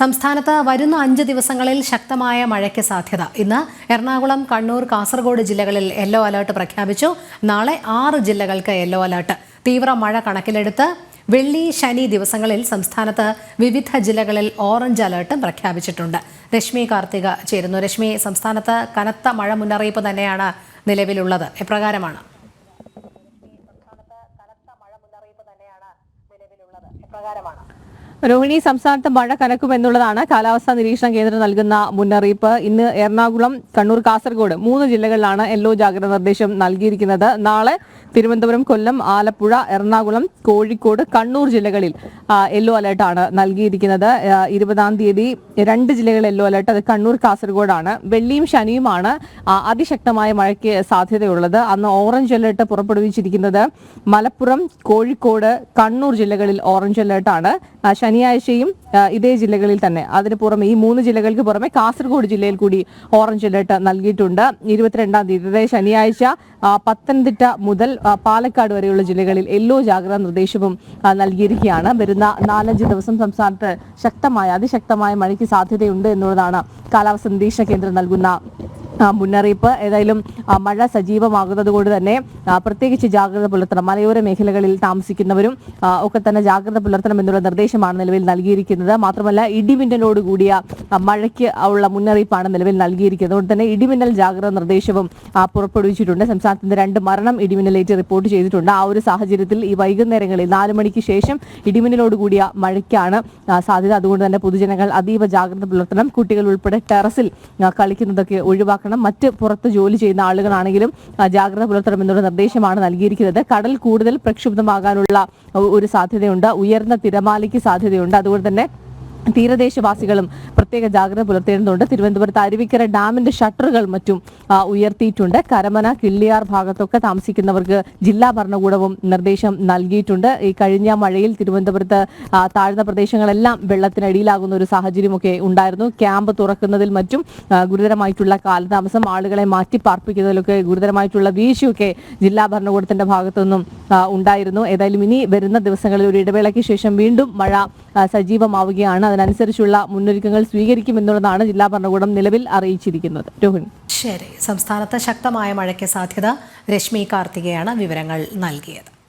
സംസ്ഥാനത്ത് വരുന്ന അഞ്ച് ദിവസങ്ങളിൽ ശക്തമായ മഴയ്ക്ക് സാധ്യത. ഇന്ന് എറണാകുളം കണ്ണൂർ കാസർഗോഡ് ജില്ലകളിൽ യെല്ലോ അലർട്ട് പ്രഖ്യാപിച്ചു. നാളെ ആറ് ജില്ലകൾക്ക് യെല്ലോ അലർട്ട്. തീവ്ര മഴ കണക്കിലെടുത്ത് വെള്ളി ശനി ദിവസങ്ങളിൽ സംസ്ഥാനത്ത് വിവിധ ജില്ലകളിൽ ഓറഞ്ച് അലർട്ടും പ്രഖ്യാപിച്ചിട്ടുണ്ട്. രശ്മി കാർത്തിക ചേരുന്നു. രശ്മി സംസ്ഥാനത്ത് കനത്ത മഴ മുന്നറിയിപ്പ് തന്നെയാണ് നിലവിലുള്ളത്. എപ്രകാരമാണ്? എപ്രകാരമാണ്? രോഹിണി സംസ്ഥാനത്ത് മഴ കനക്കുമെന്നുള്ളതാണ് കാലാവസ്ഥാ നിരീക്ഷണ കേന്ദ്രം നൽകുന്ന മുന്നറിയിപ്പ്. ഇന്ന് എറണാകുളം കണ്ണൂർ കാസർഗോഡ് മൂന്ന് ജില്ലകളിലാണ് യെല്ലോ ജാഗ്രത നിർദ്ദേശം നൽകിയിരിക്കുന്നത്. നാളെ തിരുവനന്തപുരം കൊല്ലം ആലപ്പുഴ എറണാകുളം കോഴിക്കോട് കണ്ണൂർ ജില്ലകളിൽ യെല്ലോ അലർട്ടാണ് നൽകിയിരിക്കുന്നത്. ഇരുപതാം തീയതി രണ്ട് ജില്ലകളിൽ യെല്ലോ അലർട്ട്. അത് കണ്ണൂർ കാസർഗോഡാണ്. വെള്ളിയും ശനിയുമാണ് അതിശക്തമായ മഴയ്ക്ക് സാധ്യതയുള്ളത്. അന്ന് ഓറഞ്ച് അലർട്ട് പുറപ്പെടുവിച്ചിരിക്കുന്നത് മലപ്പുറം കോഴിക്കോട് കണ്ണൂർ ജില്ലകളിൽ ഓറഞ്ച് അലർട്ടാണ്. ശനിയാഴ്ചയും ഇതേ ജില്ലകളിൽ തന്നെ. അതിന് പുറമെ ഈ മൂന്ന് ജില്ലകൾക്ക് പുറമെ കാസർഗോഡ് ജില്ലയിൽ കൂടി ഓറഞ്ച് അലർട്ട് നൽകിയിട്ടുണ്ട്. ഇരുപത്തിരണ്ടാം തീയതി അതായത് ശനിയാഴ്ച പത്തനംതിട്ട മുതൽ പാലക്കാട് വരെയുള്ള ജില്ലകളിൽ യെല്ലോ ജാഗ്രതാ നിർദ്ദേശവും നൽകിയിരിക്കുകയാണ്. വരുന്ന നാലഞ്ച് ദിവസം സംസ്ഥാനത്ത് ശക്തമായ അതിശക്തമായ മഴയ്ക്ക് സാധ്യതയുണ്ട് എന്നുള്ളതാണ് കാലാവസ്ഥാ നിരീക്ഷണ കേന്ദ്രം നൽകുന്ന മുന്നറിയിപ്പ് ഏതായാലും മഴ സജീവമാകുന്നത് കൊണ്ട് തന്നെ പ്രത്യേകിച്ച് ജാഗ്രത പുലർത്തണം. മലയോര മേഖലകളിൽ താമസിക്കുന്നവരും ഒക്കെ തന്നെ ജാഗ്രത പുലർത്തണം എന്നുള്ള നിർദ്ദേശമാണ് നിലവിൽ നൽകിയിരിക്കുന്നത്. മാത്രമല്ല ഇടിമിന്നലോട് കൂടിയ മഴയ്ക്ക് ഉള്ള മുന്നറിയിപ്പാണ് നിലവിൽ നൽകിയിരിക്കുന്നത്. അതുകൊണ്ട് തന്നെ ഇടിമിന്നൽ ജാഗ്രത നിർദ്ദേശവും പുറപ്പെടുവിച്ചിട്ടുണ്ട്. സംസ്ഥാനത്തിന്റെ രണ്ട് മരണം ഇടിമിന്നലേറ്റ് റിപ്പോർട്ട് ചെയ്തിട്ടുണ്ട്. ആ ഒരു സാഹചര്യത്തിൽ ഈ വൈകുന്നേരങ്ങളിൽ നാല് മണിക്ക് ശേഷം ഇടിമിന്നലോട് കൂടിയ മഴയ്ക്കാണ് സാധ്യത. അതുകൊണ്ട് തന്നെ പൊതുജനങ്ങൾ അതീവ ജാഗ്രത പുലർത്തണം. കുട്ടികൾ ഉൾപ്പെടെ ടെറസിൽ കളിക്കുന്നതൊക്കെ ഒഴിവാക്കണം. മറ്റ് പുറത്ത് ജോലി ചെയ്യുന്ന ആളുകളാണെങ്കിലും ജാഗ്രത പുലർത്തണമെന്നുള്ള നിർദ്ദേശമാണ് നൽകിയിരിക്കുന്നത്. കടൽ കൂടുതൽ പ്രക്ഷുബ്ധമാകാനുള്ള ഒരു സാധ്യതയുണ്ട്. ഉയർന്ന തിരമാലയ്ക്ക് സാധ്യതയുണ്ട്. അതുകൊണ്ട് തന്നെ തീരദേശവാസികളും പ്രത്യേക ജാഗ്രത പുലർത്തേണ്ടതുണ്ട്. തിരുവനന്തപുരത്ത് അരുവിക്കര ഡാമിന്റെ ഷട്ടറുകൾ മറ്റും ഉയർത്തിയിട്ടുണ്ട്. കരമന കിള്ളിയാർ ഭാഗത്തൊക്കെ താമസിക്കുന്നവർക്ക് ജില്ലാ ഭരണകൂടവും നിർദ്ദേശം നൽകിയിട്ടുണ്ട്. ഈ കഴിഞ്ഞ മഴയിൽ തിരുവനന്തപുരത്ത് താഴ്ന്ന പ്രദേശങ്ങളെല്ലാം വെള്ളത്തിനടിയിലാകുന്ന ഒരു സാഹചര്യമൊക്കെ ഉണ്ടായിരുന്നു. ക്യാമ്പ് തുറക്കുന്നതിൽ മറ്റും ഗുരുതരമായിട്ടുള്ള കാലതാമസം ആളുകളെ മാറ്റി പാർപ്പിക്കുന്നതിലൊക്കെ ഗുരുതരമായിട്ടുള്ള വീഴ്ചയൊക്കെ ജില്ലാ ഭരണകൂടത്തിന്റെ ഭാഗത്തുനിന്നും ഉണ്ടായിരുന്നു. ഏതായാലും ഇനി വരുന്ന ദിവസങ്ങളിൽ ഒരു ഇടവേളയ്ക്ക് ശേഷം വീണ്ടും മഴ സജീവമാവുകയാണ്. അതിനനുസരിച്ചുള്ള മുന്നൊരുക്കങ്ങൾ സ്വീകരിക്കുമെന്നുള്ളതാണ് ജില്ലാ ഭരണകൂടം നിലവിൽ അറിയിച്ചിരിക്കുന്നത്. രോഹിണി. ശരി. സംസ്ഥാനത്ത് ശക്തമായ മഴയ്ക്ക് സാധ്യത. രശ്മി കാർത്തികയാണ് വിവരങ്ങൾ നൽകിയത്.